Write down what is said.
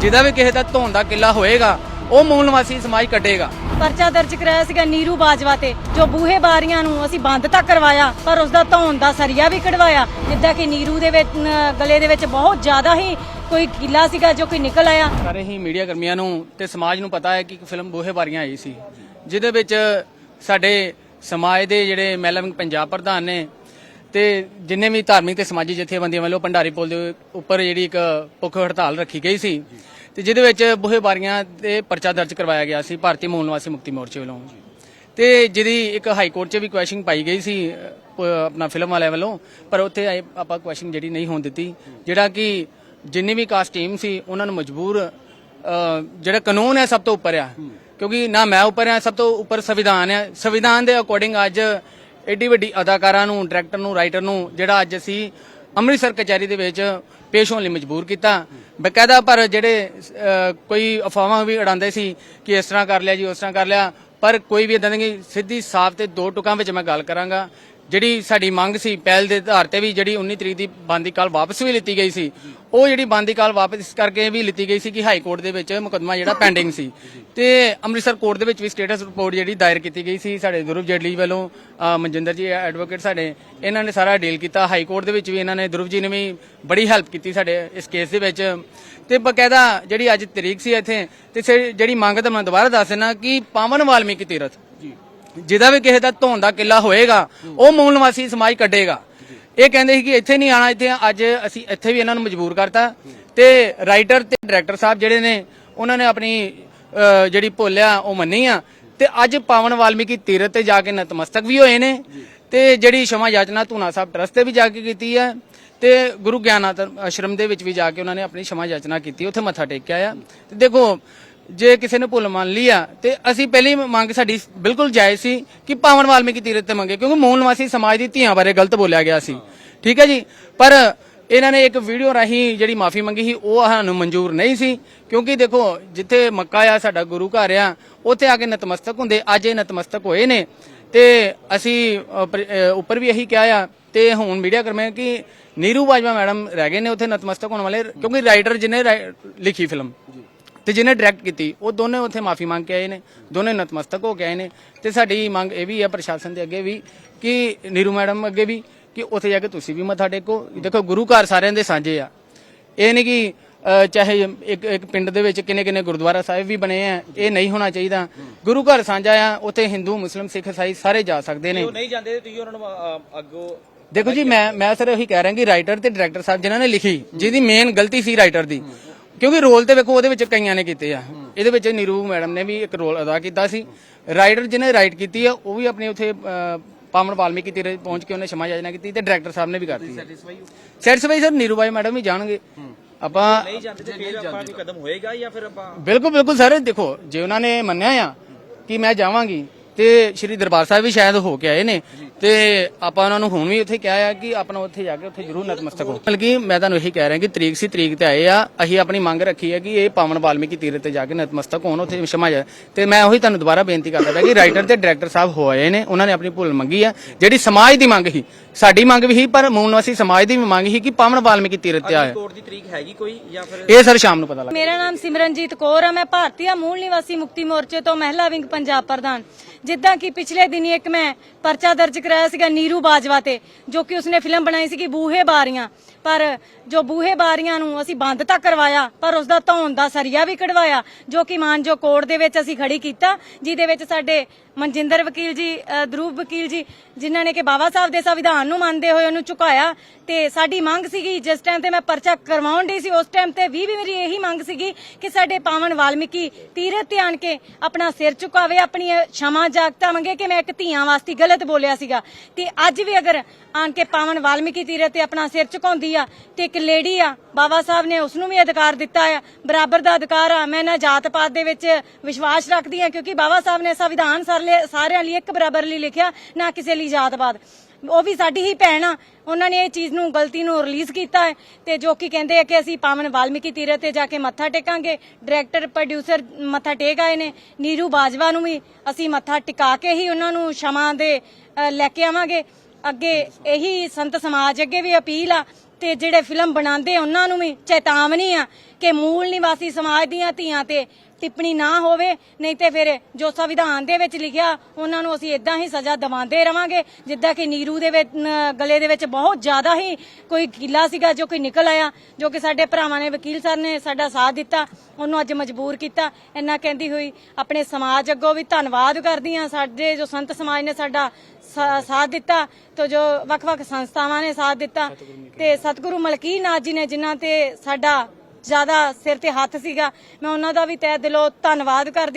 ਜਿਹਦਾ ਵੀ ਕਿਸੇ ਦਾ ਧੌਣ ਦਾ ਕਿੱਲਾ ਹੋਏਗਾ ਉਹ ਮੂਲ ਨਿਵਾਸੀ ਸਮਾਜ ਕੱਟੇਗਾ ਪਰਚਾ ਦਰਜ ਕਰਾਇਆ ਸੀਗਾ ਨੀਰੂ ਬਾਜਵਾ ਤੇ ਜੋ ਬੂਹੇ ਬਾਰੀਆਂ ਨੂੰ ਅਸੀਂ ਬੰਦ ਤਾਂ ਕਰਵਾਇਆ ਪਰ ਉਸ ਦਾ ਧੌਣ ਦਾ ਸਰੀਆ ਵੀ ਕਢਵਾਇਆ। ਜਿੱਦਾਂ ਕਿ ਨੀਰੂ ਦੇ ਵਿੱਚ ਗਲੇ ਦੇ ਵਿੱਚ ਬਹੁਤ ਜ਼ਿਆਦਾ ਹੀ ਕੋਈ ਕਿੱਲਾ ਸੀਗਾ ਜੋ ਕਿ ਨਿਕਲ ਆਇਆ। ਸਾਰੇ ਹੀ ਮੀਡੀਆ ਕਰਮੀਆਂ ਨੂੰ ਤੇ ਸਮਾਜ ਨੂੰ ਪਤਾ ਹੈ ਕਿ ਇੱਕ ਫਿਲਮ ਬੋਹੇ ਬਾਰੀਆਂ ਆਈ ਸੀ ਜਿਹਦੇ ਵਿੱਚ ਸਾਡੇ ਸਮਾਜ ਦੇ ਜਿਹੜੇ ਵਿੰਗ ਪੰਜਾਬ ਪ੍ਰਧਾਨ ਨੇ ਤੇ ਜਿੰਨੇ ਵੀ ਧਾਰਮਿਕ ਤੇ ਸਮਾਜੀ ਜਥੇਬੰਦੀਆਂ ਵੱਲੋਂ ਭੰਡਾਰੀ ਪੁਲ ਦੇ ਉੱਪਰ ਜਿਹੜੀ ਇੱਕ ਭੁੱਖ ਹੜਤਾਲ ਰੱਖੀ ਗਈ ਸੀ ਤੇ ਜਿਹਦੇ ਵਿੱਚ ਬੋਹੇ ਬਾਰੀਆਂ ਤੇ ਪਰਚਾ ਦਰਜ ਕਰਵਾਇਆ ਗਿਆ ਸੀ ਭਾਰਤੀ ਮੂਲ ਨਿਵਾਸੀ ਮੁਕਤੀ ਮੋਰਚੇ ਵੱਲੋਂ। ਤੇ ਜਿਹਦੀ ਇੱਕ ਹਾਈ ਕੋਰਟ 'ਚ ਵੀ ਕੁਐਸਚਨ ਪਾਈ ਗਈ ਸੀ ਆਪਣਾ ਫਿਲਮ ਵਾਲਿਆਂ ਵੱਲੋਂ ਪਰ ਉੱਥੇ ਆਪਾਂ ਕੁਐਸਚਨ ਜਿਹੜੀ ਨਹੀਂ ਹੋਣ ਦਿੱਤੀ। ਜਿਹੜਾ ਕਿ ਜਿੰਨੀ ਵੀ ਕਾਸਟ ਟੀਮ ਸੀ ਉਹਨਾਂ ਨੂੰ ਮਜਬੂਰ ਜਿਹੜਾ ਕਾਨੂੰਨ ਹੈ ਸਭ ਤੋਂ ਉੱਪਰ ਆ। ਕਿਉਂਕਿ ਨਾ ਮੈਂ ਉੱਪਰ ਆ ਸਭ ਤੋਂ ਉੱਪਰ ਸੰਵਿਧਾਨ ਹੈ ਸੰਵਿਧਾਨ ਦੇ ਅਕੋਰਡਿੰਗ ਅੱਜ ਐਡੀ ਵੱਡੀ ਅਦਾਕਾਰਾਂ ਨੂੰ ਡਾਇਰੈਕਟਰ ਨੂੰ ਰਾਈਟਰ ਨੂੰ ਜਿਹੜਾ ਅੱਜ ਅਸੀਂ ਅੰਮ੍ਰਿਤਸਰ ਕਚਹਿਰੀ ਦੇ ਵਿੱਚ ਪੇਸ਼ ਹੋਣ ਲਈ ਮਜਬੂਰ ਕੀਤਾ। ਬਕਾਇਦਾ ਪਰ ਜਿਹੜੇ ਕੋਈ ਅਫਵਾਹਾਂ ਵੀ ਉਡਾਉਂਦੇ ਸੀ ਕਿ ਇਸ ਤਰ੍ਹਾਂ ਕਰ ਲਿਆ ਜੀ, ਉਸ ਤਰ੍ਹਾਂ ਕਰ ਲਿਆ, ਪਰ ਕੋਈ ਵੀ ਇਦਾਂ ਦੀ ਸਿੱਧੀ ਸਾਫ਼ ਤੇ ਦੋ ਟੁਕਾਂ ਵਿੱਚ ਮੈਂ ਗੱਲ ਕਰਾਂਗਾ। ਜਿਹੜੀ ਸਾਡੀ ਮੰਗ ਸੀ, ਪਹਿਲ ਦੇ ਆਧਾਰ ਤੇ ਵੀ ਜਿਹੜੀ 19 ਤਰੀਕ ਦੀ ਬੰਦੀ ਕਾਲ ਵਾਪਸ ਵੀ ਲਿੱਤੀ ਗਈ ਸੀ। ਉਹ ਜਿਹੜੀ ਬੰਦੀ ਕਾਲ ਵਾਪਸ, ਇਸ ਕਰਕੇ ਵੀ ਲਿੱਤੀ ਗਈ ਸੀ ਕਿ ਹਾਈ ਕੋਰਟ ਦੇ ਵਿੱਚ ਮੁਕੱਦਮਾ ਜਿਹੜਾ ਪੈਂਡਿੰਗ ਸੀ। ਤੇ ਅੰਮ੍ਰਿਤਸਰ ਕੋਰਟ ਦੇ ਵਿੱਚ ਵੀ ਸਟੇਟਸ ਰਿਪੋਰਟ ਜਿਹੜੀ ਦਾਇਰ ਕੀਤੀ ਗਈ ਸੀ। ਸਾਡੇ ਧਰੁਵ ਜੇਟਲੀ ਵੱਲੋਂ ਮਨਜਿੰਦਰ ਜੀ ਐਡਵੋਕੇਟ ਸਾਡੇ, ਇਹਨਾਂ ਨੇ ਸਾਰਾ ਡੀਲ ਕੀਤਾ। ਹਾਈ ਕੋਰਟ ਦੇ ਵਿੱਚ ਵੀ ਇਹਨਾਂ ਨੇ, ਧਰੁਵ ਜੀ ਨੇ ਵੀ ਬੜੀ ਹੈਲਪ ਕੀਤੀ ਸਾਡੇ ਇਸ ਕੇਸ ਦੇ ਵਿੱਚ। ਤੇ ਬਕਾਇਦਾ ਜਿਹੜੀ ਅੱਜ ਤਰੀਕ ਸੀ ਇੱਥੇ, ਤੇ ਜਿਹੜੀ ਮੰਗ ਤਾਂ ਮੈਂ ਦੁਬਾਰਾ ਦੱਸ ਦਿੰਦਾ ਕਿ ਪਾਵਨ ਵਾਲਮੀਕੀ ਤੀਰਥ ਜਿਹਦਾ ਵੀ ਕਿਸੇ ਦਾ ਧੌਣ ਦਾ ਕਿੱਲਾ ਹੋਏਗਾ ਉਹ ਮੂਲ ਨਿਵਾਸੀ ਸਮਾਜ ਕੱਢੇਗਾ। ਇਹ ਕਹਿੰਦੇ ਸੀ ਕਿ ਇੱਥੇ ਨਹੀਂ ਆਣਾ ਇੱਥੇ ਅੱਜ ਅਸੀਂ ਇੱਥੇ ਵੀ ਇਹਨਾਂ ਨੂੰ ਮਜਬੂਰ ਕਰਤਾ। ਤੇ ਰਾਈਟਰ ਤੇ ਡਾਇਰੈਕਟਰ ਸਾਹਿਬ ਜਿਹੜੇ ਨੇ ਉਹਨਾਂ ਨੇ ਆਪਣੀ ਜਿਹੜੀ ਭੁੱਲਿਆ ਉਹ ਮੰਨੀ ਆ। ਤੇ ਅੱਜ ਪਾਵਨ ਵਾਲਮੀਕੀ ਤੀਰਥ ਤੇ ਜਾ ਕੇ ਨਤਮਸਤਕ ਵੀ ਹੋਏ ਨੇ। ਤੇ ਜਿਹੜੀ ਸ਼ਮਾ ਯਾਚਨਾ ਧੂਨਾ ਸਾਹਿਬ ਟਰਸਟ ਤੇ ਵੀ ਜਾ ਕੇ ਕੀਤੀ ਹੈ ਤੇ ਗੁਰੂ ਗਿਆਨਾਤ ਆਸ਼ਰਮ ਦੇ ਵਿੱਚ ਵੀ ਜਾ ਕੇ ਉਹਨਾਂ ਨੇ ਆਪਣੀ ਸ਼ਮਾ ਯਾਚਨਾ ਕੀਤੀ ਉੱਥੇ ਮੱਥਾ ਟੇਕਿਆ ਆ। ਤੇ ਦੇਖੋ ਜੇ ਕਿਸੇ ਨੇ ਭੁੱਲ ਮੰਨ ਲਈ ਆ, ਤੇ ਅਸੀਂ ਪਹਿਲੀ ਮੰਗ ਸਾਡੀ ਬਿਲਕੁਲ ਜਾਇਜ਼ ਸੀ ਕਿ ਪਾਵਨ ਵਾਲਮੀਕੀ ਤੀਰਥ ਤੇ ਮੰਗੇ, ਕਿਉਂਕਿ ਮੂਲ ਨਿਵਾਸੀ ਸਮਾਜ ਦੀ ਧੀਆਂ ਬਾਰੇ ਗਲਤ ਬੋਲਿਆ ਗਿਆ ਸੀ। ਠੀਕ ਹੈ ਜੀ? ਪਰ ਇਹਨਾਂ ਨੇ ਇੱਕ ਵੀਡੀਓ ਰਾਹੀਂ ਜਿਹੜੀ ਮਾਫੀ ਮੰਗੀ ਸੀ, ਉਹ ਸਾਨੂੰ ਮਨਜ਼ੂਰ ਨਹੀਂ ਸੀ, ਕਿਉਂਕਿ ਦੇਖੋ, ਜਿੱਥੇ ਮੱਕਾ ਆ, ਸਾਡਾ ਗੁਰੂ ਘਰ ਆ, ਉੱਥੇ ਆ ਕੇ ਨਤਮਸਤਕ ਹੁੰਦੇ, ਅੱਜ ਇਹ ਨਤਮਸਤਕ ਹੋਏ ਨੇ। ਤੇ ਅਸੀਂ ਉੱਪਰ ਵੀ ਇਹੀ ਕਿਹਾ ਆ, ਤੇ ਹੁਣ ਮੀਡੀਆ ਕਰਮੇ ਕਿ ਨੀਰੂ ਬਾਜਵਾ ਮੈਡਮ ਰਹਿ ਗਏ ਨੇ ਉੱਥੇ ਨਤਮਸਤਕ ਹੋਣ ਵਾਲੇ, ਕਿਉਂਕਿ ਰਾਈਟਰ ਜਿਹਨੇ ਲਿਖੀ ਫਿਲਮ ਤੇ ਜਿਹਨੇ ਡਾਇਰੈਕਟ ਕੀਤੀ ਉਹ ਦੋਨੇ ਉੱਥੇ ਮਾਫੀ ਮੰਗ ਕੇ ਆਏ ਨੇ ਦੋਨੇ ਨਤਮਸਤਕ ਹੋ ਕੇ ਆਏ ਨੇ। ਤੇ ਸਾਡੀ ਮੰਗ ਇਹ ਵੀ ਹੈ ਪ੍ਰਸ਼ਾਸਨ ਦੇ ਅੱਗੇ ਵੀ ਕਿ ਨੀਰੂ ਮੈਡਮ ਅੱਗੇ ਵੀ ਕਿ ਉੱਥੇ ਜਾ ਕੇ ਤੁਸੀਂ ਵੀ ਮੱਥਾ ਟੇਕੋ। ਦੇਖੋ ਗੁਰੂ ਘਰ ਸਾਰਿਆਂ ਦੇ ਸਾਂਝੇ ਆ। ਇਹ ਨਹੀਂ ਕਿ ਚਾਹੇ ਇੱਕ ਇੱਕ ਪਿੰਡ ਦੇ ਵਿੱਚ ਕਿੰਨੇ ਕਿੰਨੇ ਗੁਰਦੁਆਰਾ ਸਾਹਿਬ ਵੀ ਬਣੇ ਆ ਇਹ ਨਹੀਂ ਹੋਣਾ ਚਾਹੀਦਾ। ਗੁਰੂ ਘਰ ਸਾਂਝਾ ਆ ਉੱਥੇ ਹਿੰਦੂ ਮੁਸਲਿਮ ਸਿੱਖ ਇਸਾਈ ਸਾਰੇ ਜਾ ਸਕਦੇ ਨੇ। ਉਹ ਨਹੀਂ ਜਾਂਦੇ ਤੇ ਤੁਸੀਂ ਉਹਨਾਂ ਨੂੰ ਅੱਗੋਂ ਦੇਖੋ ਜੀ ਮੈਂ ਮੈਂ ਸਿਰ ਉਹੀ ਕਹਿ ਰਿਹਾ ਕਿ ਰਾਈਟਰ ਤੇ ਡਾਇਰੈਕਟਰ ਸਾਹਿਬ ਜਿਨ੍ਹਾਂ ਨੇ ਲਿਖੀ ਜਿਹਦੀ ਮੇਨ ਗਲਤੀ ਸੀ ਰਾਈਟਰ ਦੀ। ਕਿਉਂਕਿ ਰੋਲ ਤੇ ਵੇਖੋ ਉਹਦੇ ਵਿੱਚ ਕਈਆਂ ਨੇ ਕੀਤੇ ਆ। ਇਹਦੇ ਵਿੱਚ ਨੀਰੂ ਮੈਡਮ ਨੇ ਵੀ ਇੱਕ ਰੋਲ ਅਦਾ ਕੀਤਾ ਸੀ। ਰਾਈਟਰ ਜਿਹਨੇ ਰਾਈਟ ਕੀਤੀ ਆ ਉਹ ਵੀ ਆਪਣੇ ਉੱਥੇ ਪਾਵਨ ਵਾਲਮੀਕੀ ਤੀਰੇ ਪਹੁੰਚ ਕੇ ਉਹਨੇ ਸ਼ਮਾ ਯਾਜਨਾ ਕੀਤੀ ਤੇ ਡਾਇਰੈਕਟਰ ਸਾਹਿਬ ਨੇ ਵੀ ਕਰਤੀ। ਸੈਟੀਸਫਾਈ ਸਰ ਨੀਰੂ ਬਾਈ ਮੈਡਮ ਵੀ ਜਾਣਗੇ। ਆਪਾਂ ਨਹੀਂ ਜਾਂਦੇ ਤੇ ਫਿਰ ਆਪਾਂ ਕੋਈ ਕਦਮ ਹੋਏਗਾ ਜਾਂ ਫਿਰ ਆਪਾਂ ਬਿਲਕੁਲ ਬਿਲਕੁਲ ਸਰ ਦੇਖੋ ਜੇ ਉਹਨਾਂ ਨੇ ਮੰਨਿਆ ਆ ਕਿ ਮੈਂ ਜਾਵਾਂਗੀ ਤੇ ਸ਼੍ਰੀ ਦਰਬਾਰ ਸਾਹਿਬ ਵੀ ਸ਼ਾਇਦ ਹੋ ਕੇ ਆਏ ਨੇ। ਤੇ ਆਪਾਂ ਉਹਨਾਂ ਨੂੰ ਹੁਣ ਵੀ ਉੱਥੇ ਕਿਹਾ ਆ ਕਿ ਆਪਣਾ ਉੱਥੇ ਜਾ ਕੇ ਉੱਥੇ ਜ਼ਰੂਰ ਨਤਮਸਤਕ ਹੋ। ਬਲਕਿ ਮੈਂ ਤੁਹਾਨੂੰ ਇਹੀ ਕਹਿ ਰਿਹਾ ਕਿ ਤਰੀਕ ਸੀ ਤਰੀਕ ਤੇ ਆਏ ਆ। ਅਸੀਂ ਆਪਣੀ ਮੰਗ ਰੱਖੀ ਹੈ ਕਿ ਇਹ ਪਾਵਨ ਵਾਲਮੀਕੀ ਤੀਰਥ ਤੇ ਜਾ ਕੇ ਨਤਮਸਤਕ ਹੋਣ ਉੱਥੇ ਸ਼ਮਾ ਜਾ ਤੇ ਮੈਂ ਉਹੀ ਤੁਹਾਨੂੰ ਦੁਬਾਰਾ ਬੇਨਤੀ ਕਰਦਾ ਪਿਆ ਕਿ ਰਾਈਟਰ ਤੇ ਡਾਇਰੈਕਟਰ ਸਾਹਿਬ ਹੋ ਆਏ ਨੇ। ਉਹਨਾਂ ਨੇ ਆਪਣੀ ਭੁੱਲ ਮੰਗੀ ਆ। ਜਿਹੜੀ ਸਮਾਜ ਦੀ ਮੰਗ ਸੀ ਸਾਡੀ ਮੰਗ ਵੀ ਸੀ ਪਰ ਮੂਲ ਨਿਵਾਸੀ ਸਮਾਜ ਦੀ ਵੀ ਮੰਗ ਸੀ ਕਿ ਪਾਵਨ ਵਾਲਮੀਕੀ ਤੀਰਥ ਤੇ ਆਏ। ਕੋਰਟ ਦੀ ਤਰੀਕ ਹੈਗੀ ਕੋਈ ਜਾਂ ਫਿਰ ਇਹ ਸਰ ਸ਼ਾਮ ਨੂੰ ਪਤਾ ਲੱਗ ਮੇਰਾ ਨਾਮ ਸਿਮਰਨਜੀਤ ਕੌਰ ਹੈ ਮੈਂ ਭਾਰਤੀਆ ਮੂਲ ਨਿਵਾਸੀ ਮੁਕਤੀ ਮੋਰਚੇ ਤੋਂ ਮਹਿਲਾ ਵਿੰਗ ਪੰਜਾਬ ਪ੍ਰਧਾਨ। ਜਿੱਦਾਂ ਕਿ ਪਿਛਲੇ ਦਿਨੀ ਇੱਕ ਮੈਂ ਪਰਚਾ ਦਰਜ ਕਰਾਇਆ ਸੀਗਾ ਨੀਰੂ ਬਾਜਵਾ ਤੇ, ਜੋ ਕਿ ਉਸਨੇ ਫਿਲਮ ਬਣਾਈ ਸੀਗੀ ਬੂਹੇ ਬਾਰੀਆਂ। ਪਰ ਜੋ ਬੂਹੇ ਬਾਰੀਆਂ ਨੂੰ ਅਸੀਂ ਬੰਦ ਤਾਂ ਕਰਵਾਇਆ ਪਰ ਉਸ ਦਾ ਧੌਣ ਦਾ ਸਰੀਆ ਵੀ ਕਢਵਾਇਆ ਜੋ ਕਿ ਮਾਨਜੋ ਕੋਰਟ ਦੇ ਵਿੱਚ ਅਸੀਂ ਖੜੀ ਕੀਤਾ ਜਿਹਦੇ ਵਿੱਚ ਸਾਡੇ ਮਨਜਿੰਦਰ ਵਕੀਲ ਜੀ ਅ, ਵਕੀਲ ਜੀ ਜਿਨ੍ਹਾਂ ਨੇ ਕਿ ਬਾਬਾ ਸਾਹਿਬ ਦੇ ਸੰਵਿਧਾਨ ਨੂੰ ਮੰਨਦੇ ਹੋਏ ਉਹਨੂੰ ਝੁਕਾਇਆ ਤੇ ਸਾਡੀ ਮੰਗ ਸੀਗੀ ਜਿਸ ਟਾਈਮ ਤੇ ਮੈਂ ਪਰਚਾ ਕਰਵਾਉਣ ਦੀ ਸੀ ਉਸ ਟਾਈਮ ਤੇ ਵੀ ਵੀ ਮੇਰੀ ਇਹੀ ਮੰਗ ਸੀਗੀ ਕਿ ਸਾਡੇ ਪਾਵਨ ਵਾਲਮੀਕੀ ਤੀਰਥ ਤੇ ਆਣ ਕੇ ਆਪਣਾ ਸਿਰ ਝੁਕਾਵੇ ਆਪਣੀ ਸ਼ਮਾ ਜਾਗਤਾ ਮੰਗੇ ਕਿ ਮੈਂ ਇੱਕ ਧੀਆਂ ਵਾਸਤੇ ਗਲਤ ਬੋਲਿਆ ਸੀਗਾ। ਤੇ ਅੱਜ ਵੀ ਅਗਰ ਆਣ ਕੇ ਪਾਵਨ ਵਾਲਮੀਕੀ ਤੀਰਥ ਤੇ ਆਪਣਾ ਸਿਰ ਝੁਕਾਉਂਦੀ ਆ ਤੇ ਇੱਕ ਲੇਡੀ ਆ ਬਾਬਾ ਸਾਹਿਬ ਨੇ ਉਸ ਨੂੰ ਵੀ ਅਧਿਕਾਰ ਦਿੱਤਾ ਆ। ਬਰਾਬਰ ਦਾ ਅਧਿਕਾਰ ਆ, ਮੈਂ ਨਾ ਜਾਤ ਪਾਤ ਦੇ ਵਿੱਚ ਵਿਸ਼ਵਾਸ ਰੱਖਦੀ ਆ, ਕਿਉਂਕਿ ਬਾਬਾ ਸਾਹਿਬ ਨੇ ਸੰਵਿਧਾਨ ਸਾਰਿਆਂ ਲਈ ਇੱਕ ਬਰਾਬਰ ਲਈ ਲਿਖਿਆ, ਨਾ ਕਿਸੇ ਲਈ ਜਾਤ ਪਾਤ। ਉਹ ਵੀ ਸਾਡੀ ਹੀ ਭੈਣ ਆ, ਉਹਨਾਂ ਨੇ ਇਹ ਚੀਜ਼ ਨੂੰ ਗਲਤੀ ਨੂੰ ਰਿਲੀਜ਼ ਕੀਤਾ ਹੈ ਤੇ ਜੋ ਕਿ ਕਹਿੰਦੇ ਆ ਕਿ ਅਸੀਂ ਪਾਵਨ ਵਾਲਮੀਕੀ ਤੀਰਥ ਤੇ ਜਾ ਕੇ ਮੱਥਾ ਟੇਕਾਂਗੇ। ਡਾਇਰੈਕਟਰ ਪ੍ਰੋਡਿਊਸਰ ਮੱਥਾ ਟੇਕ ਆਏ ਨੇ, ਨੀਰੂ ਬਾਜਵਾ ਨੂੰ ਵੀ ਅਸੀਂ ਮੱਥਾ ਟਿਕਾ ਕੇ ਹੀ ਉਹਨਾਂ ਨੂੰ ਸ਼ਮਾ ਦੇ ਲੈ ਕੇ ਆਵਾਂਗੇ। ਅੱਗੇ ਇਹੀ ਸੰਤ ਸਮਾਜ ਅੱਗੇ ਵੀ ਅਪੀਲ ਆ ਤੇ ਜਿਹੜੇ ਫਿਲਮ ਬਣਾਉਂਦੇ ਉਹਨਾਂ ਨੂੰ ਵੀ ਚੇਤਾਵਨੀ ਆ ਕਿ ਮੂਲ ਨਿਵਾਸੀ ਸਮਾਜ ਦੀਆਂ ਧੀਆਂ ਤੇ ਟਿੱਪਣੀ ਨਾ ਹੋਵੇ, ਨਹੀਂ ਤੇ ਫਿਰ ਜੋ ਸੰਵਿਧਾਨ ਦੇ ਵਿੱਚ ਲਿਖਿਆ, ਉਹਨਾਂ ਨੂੰ ਅਸੀਂ ਇਦਾਂ ਹੀ ਸਜ਼ਾ ਦਿਵਾਉਂਦੇ ਰਵਾਂਗੇ, ਜਿੱਦਾਂ ਕਿ ਨੀਰੂ ਦੇ ਵਿੱਚ ਗਲੇ ਦੇ ਵਿੱਚ ਬਹੁਤ ਜ਼ਿਆਦਾ ਹੀ ਕੋਈ ਕੀਲਾ ਸੀਗਾ ਜੋ ਕੋਈ ਨਿਕਲ ਆਇਆ, ਜੋ ਕਿ ਸਾਡੇ ਭਰਾਵਾਂ ਨੇ ਵਕੀਲ ਸਰ ਨੇ ਸਾਡਾ ਸਾਥ ਦਿੱਤਾ, ਉਹਨੂੰ ਅੱਜ ਮਜਬੂਰ ਕੀਤਾ, ਇੰਨਾ ਕਹਿੰਦੀ ਹੋਈ, ਆਪਣੇ ਸਮਾਜ ਅੱਗੋਂ ਵੀ ਧੰਨਵਾਦ ਕਰਦੀ ਹਾਂ, ਸਾਡੇ ਜੋ ਸੰਤ ਸਮਾਜ ਨੇ ਸਾਡਾ ਸਾ- ਸਾਥ ਦਿੱਤਾ, ਤੇ ਜੋ ਵੱਖ-ਵੱਖ ਸੰਸਥਾਵਾਂ ਨੇ ਸਾਥ ਦਿੱਤਾ, ਤੇ ਸਤਿਗੁਰੂ ਮਲਕੀ ਨਾਥ ਜੀ ਨੇ ਜਿਨ੍ਹਾਂ ਤੇ ਸਾਡਾ ਜ਼ਿਆਦਾ ਸਿਰ ਤੇ ਹੱਥ ਸੀਗਾ, ਮੈਂ ਉਹਨਾਂ ਦਾ ਵੀ ਤਹਿ ਦਿਲੋਂ ਧੰਨਵਾਦ ਕਰਦੀ ਹਾਂ।